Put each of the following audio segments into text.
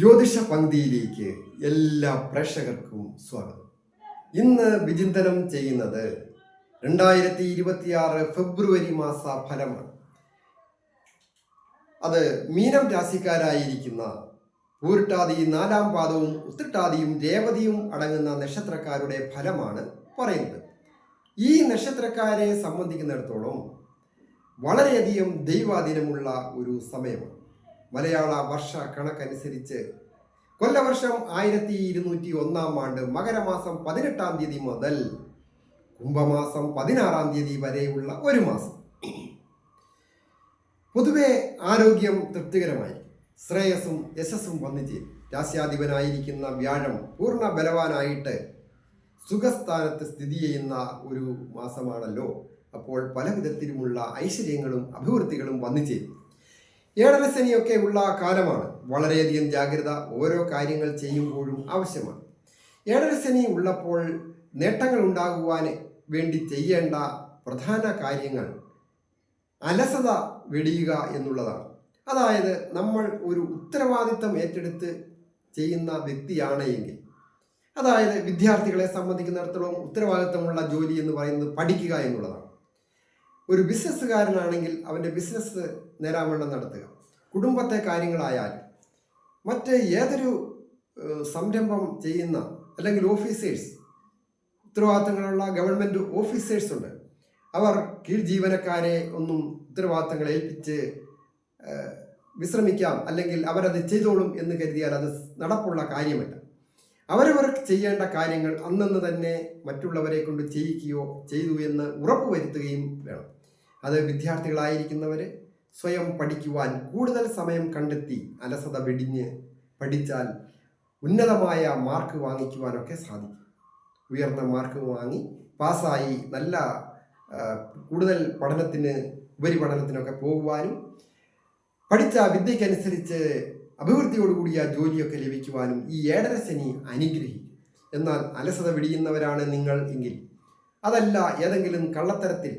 ജ്യോതിഷ പങ്ക്തിയിലേക്ക് എല്ലാ പ്രേക്ഷകർക്കും സ്വാഗതം. ഇന്ന് വിചിന്തനം ചെയ്യുന്നത് രണ്ടായിരത്തി ഇരുപത്തിയാറ് ഫെബ്രുവരി മാസ ഫലമാണ്. അത് മീനം രാശിക്കാരായിരിക്കുന്ന പൂരിട്ടാതി നാലാം പാദവും ഉത്തിട്ടാതിയും രേവതിയും അടങ്ങുന്ന നക്ഷത്രക്കാരുടെ ഫലമാണ് പറയുന്നത്. ഈ നക്ഷത്രക്കാരെ സംബന്ധിക്കുന്നിടത്തോളം വളരെയധികം ദൈവാധീനമുള്ള ഒരു സമയമാണ്. മലയാള വർഷ കണക്കനുസരിച്ച് കൊല്ലവർഷം ആയിരത്തി ഇരുന്നൂറ്റി ഒന്നാം ആണ്ട് മകരമാസം പതിനെട്ടാം തീയതി മുതൽ കുംഭമാസം പതിനാറാം തീയതി വരെയുള്ള ഒരു മാസം. പൊതുവെ ആരോഗ്യം തൃപ്തികരമായി ശ്രേയസ്സും യശസ്സും വന്നു ചേരും. രാശ്യാധിപനായിരിക്കുന്ന വ്യാഴം പൂർണ ബലവാനായിട്ട് സുഖസ്ഥാനത്ത് സ്ഥിതി ചെയ്യുന്ന ഒരു മാസമാണല്ലോ. അപ്പോൾ പല വിധത്തിലുമുള്ള ഐശ്വര്യങ്ങളും അഭിവൃദ്ധികളും വന്നു ചേരും. ഏഴരശനിയൊക്കെ ഉള്ള കാലമാണ്. വളരെയധികം ജാഗ്രത ഓരോ കാര്യങ്ങൾ ചെയ്യുമ്പോഴും ആവശ്യമാണ്. ഏഴരശനി ഉള്ളപ്പോൾ നേട്ടങ്ങൾ ഉണ്ടാകുവാൻ വേണ്ടി ചെയ്യേണ്ട പ്രധാന കാര്യങ്ങൾ അലസത വെടിയുക എന്നുള്ളതാണ്. അതായത് നമ്മൾ ഒരു ഉത്തരവാദിത്തം ഏറ്റെടുത്ത് ചെയ്യുന്ന വ്യക്തിയാണ് എങ്കിൽ. അതായത് വിദ്യാർത്ഥികളെ സംബന്ധിക്കുന്നിടത്തോളം ഉത്തരവാദിത്തമുള്ള ജോലി എന്ന് പറയുന്നത് പഠിക്കുക എന്നുള്ളതാണ്. ഒരു ബിസിനസ്സുകാരനാണെങ്കിൽ അവന്റെ ബിസിനസ് നേരാവണ്ണം നടത്തുക. കുടുംബത്തെ കാര്യങ്ങളായാലും മറ്റ് ഏതൊരു സംരംഭം ചെയ്യുന്ന അല്ലെങ്കിൽ ഓഫീസേഴ്സ് ഉത്തരവാദിത്തങ്ങളുള്ള ഗവൺമെന്റ് ഓഫീസേഴ്സ് ഉണ്ട്. അവർ കീഴ് ജീവനക്കാരെ ഒന്നും ഉത്തരവാദിത്തങ്ങൾ ഏൽപ്പിച്ച് വിശ്രമിക്കാം അല്ലെങ്കിൽ അവരത് ചെയ്തോളും എന്ന് കരുതിയാൽ അത് നടപ്പുള്ള കാര്യമല്ല. അവരവർ ചെയ്യേണ്ട കാര്യങ്ങൾ അന്നന്ന് തന്നെ മറ്റുള്ളവരെ കൊണ്ട് ചെയ്യിക്കുകയോ ചെയ്തു എന്ന് ഉറപ്പുവരുത്തുകയും വേണം. അത് വിദ്യാർത്ഥികളായിരിക്കുന്നവർ സ്വയം പഠിക്കുവാൻ കൂടുതൽ സമയം കണ്ടെത്തി അലസത വെടിഞ്ഞ് പഠിച്ചാൽ ഉന്നതമായ മാർക്ക് വാങ്ങിക്കുവാനൊക്കെ സാധിക്കും. ഉയർന്ന മാർക്ക് വാങ്ങി പാസ്സായി നല്ല കൂടുതൽ പഠനത്തിന് ഉപരിപഠനത്തിനൊക്കെ പോകുവാനും പഠിച്ച വിദ്യയ്ക്കനുസരിച്ച് അഭിവൃദ്ധിയോടുകൂടിയ ജോലിയൊക്കെ ലഭിക്കുവാനും ഈ ഏഴര ശനി അനുഗ്രഹിക്കും. എന്നാൽ അലസത വിടിയുന്നവരാണ് നിങ്ങൾ എങ്കിൽ. അതല്ല ഏതെങ്കിലും കള്ളത്തരത്തിൽ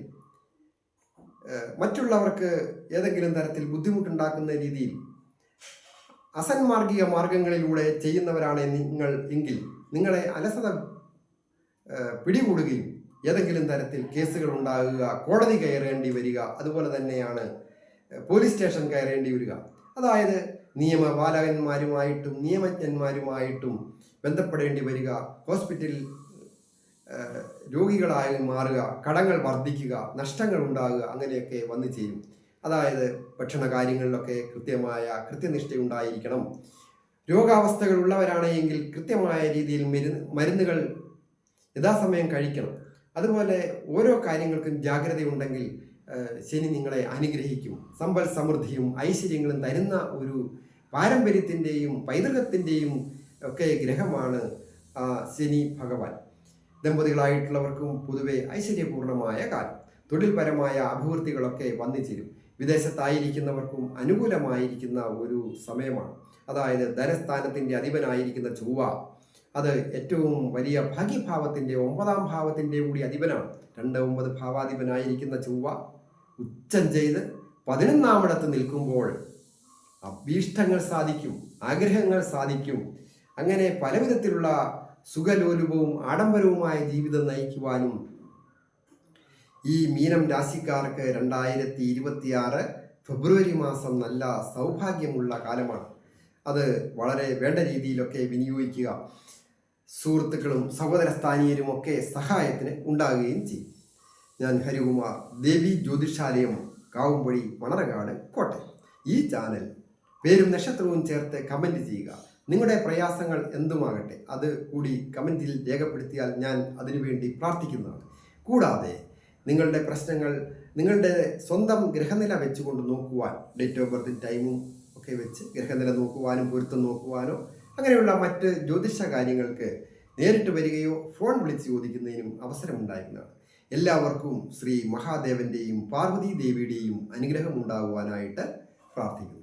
മറ്റുള്ളവർക്ക് ഏതെങ്കിലും തരത്തിൽ ബുദ്ധിമുട്ടുണ്ടാക്കുന്ന രീതിയിൽ അസന്മാർഗിക മാർഗങ്ങളിലൂടെ ചെയ്യുന്നവരാണ് നിങ്ങൾ എങ്കിൽ നിങ്ങളെ അലസത പിടികൂടുകയും ഏതെങ്കിലും തരത്തിൽ കേസുകൾ ഉണ്ടാകുക കോടതി കയറേണ്ടി വരിക അതുപോലെ തന്നെയാണ് പോലീസ് സ്റ്റേഷൻ കയറേണ്ടി വരിക. അതായത് നിയമപാലകന്മാരുമായിട്ടും നിയമജ്ഞന്മാരുമായിട്ടും ബന്ധപ്പെടേണ്ടി വരിക. ഹോസ്പിറ്റലിൽ രോഗികളായി മാറുക കടങ്ങൾ വർദ്ധിക്കുക നഷ്ടങ്ങൾ ഉണ്ടാകുക അങ്ങനെയൊക്കെ വന്നു ചെയ്യും അതായത് ഭക്ഷണ കാര്യങ്ങളിലൊക്കെ കൃത്യമായ കൃത്യനിഷ്ഠ ഉണ്ടായിരിക്കണം രോഗാവസ്ഥകൾ ഉള്ളവരാണെങ്കിൽ കൃത്യമായ രീതിയിൽ മരുന്ന് മരുന്നുകൾ യഥാസമയം കഴിക്കണം. അതുപോലെ ഓരോ കാര്യങ്ങൾക്കും ജാഗ്രതയുണ്ടെങ്കിൽ ശനി നിങ്ങളെ അനുഗ്രഹിക്കും. സമ്പൽ സമൃദ്ധിയും ഐശ്വര്യങ്ങളും തരുന്ന ഒരു പാരമ്പര്യത്തിന്റെയും പൈതൃകത്തിന്റെയും ഒക്കെ ഗ്രഹമാണ് ശനി ഭഗവാൻ. ദമ്പതികളായിട്ടുള്ളവർക്കും പൊതുവെ ഐശ്വര്യപൂർണമായ കാലം. തൊഴിൽപരമായ അഭിവൃദ്ധികളൊക്കെ വന്നിച്ചേരും. ചേരും വിദേശത്തായിരിക്കുന്നവർക്കും അനുകൂലമായിരിക്കുന്ന ഒരു സമയമാണ്. അതായത് ധനസ്ഥാനത്തിന്റെ അധിപനായിരിക്കുന്ന ചൊവ്വ അത് ഏറ്റവും വലിയ ഭാഗ്യഭാവത്തിന്റെ ഒമ്പതാം ഭാവത്തിന്റെ കൂടി അധിപനാണ്. രണ്ട് ഒമ്പത് ഭാവാധിപനായിരിക്കുന്ന ചൊവ്വ ഉച്ചം ചെയ്ത് പതിനൊന്നാമിടത്ത് നിൽക്കുമ്പോൾ അഭീഷ്ടങ്ങൾ സാധിക്കും ആഗ്രഹങ്ങൾ സാധിക്കും. അങ്ങനെ പല വിധത്തിലുള്ള സുഖലോലുപവും ആഡംബരവുമായ ജീവിതം നയിക്കുവാനും ഈ മീനം രാശിക്കാർക്ക് രണ്ടായിരത്തി ഇരുപത്തിയാറ് ഫെബ്രുവരി മാസം നല്ല സൗഭാഗ്യമുള്ള കാലമാണ്. അത് വളരെ വേണ്ട രീതിയിലൊക്കെ വിനിയോഗിക്കുക. സുഹൃത്തുക്കളും സഹോദര സ്ഥാനീയരും ഒക്കെ സഹായത്തിന് ഉണ്ടാകുകയും ചെയ്യും. ഞാൻ ഹരികുമാർ ദേവി ജ്യോതിഷാലയം കാവുംപടി മണറകാട് കോട്ടയം. ഈ ചാനൽ പേരും നക്ഷത്രവും ചേർത്ത് കമന്റ് ചെയ്യുക. നിങ്ങളുടെ പ്രയാസങ്ങൾ എന്തുമാകട്ടെ അത് കൂടി കമന്റിൽ രേഖപ്പെടുത്തിയാൽ ഞാൻ അതിനുവേണ്ടി പ്രാർത്ഥിക്കുന്നതാണ്. കൂടാതെ നിങ്ങളുടെ പ്രശ്നങ്ങൾ നിങ്ങളുടെ സ്വന്തം ഗ്രഹനില വെച്ചുകൊണ്ട് നോക്കുവാൻ ഡേറ്റ് ഓഫ് ബർത്ത് ടൈമും ഒക്കെ വെച്ച് ഗ്രഹനില നോക്കുവാനും പൊരുത്തം നോക്കുവാനോ അങ്ങനെയുള്ള മറ്റ് ജ്യോതിഷ കാര്യങ്ങൾക്ക് നേരിട്ട് വരികയോ ഫോൺ വിളിച്ച് ചോദിക്കുന്നതിനും അവസരമുണ്ടായിരുന്നതാണ്. എല്ലാവർക്കും ശ്രീ മഹാദേവന്റെയും പാർവതി ദേവിയുടെയും അനുഗ്രഹം ഉണ്ടാകുവാനായിട്ട് പ്രാർത്ഥിക്കുന്നു.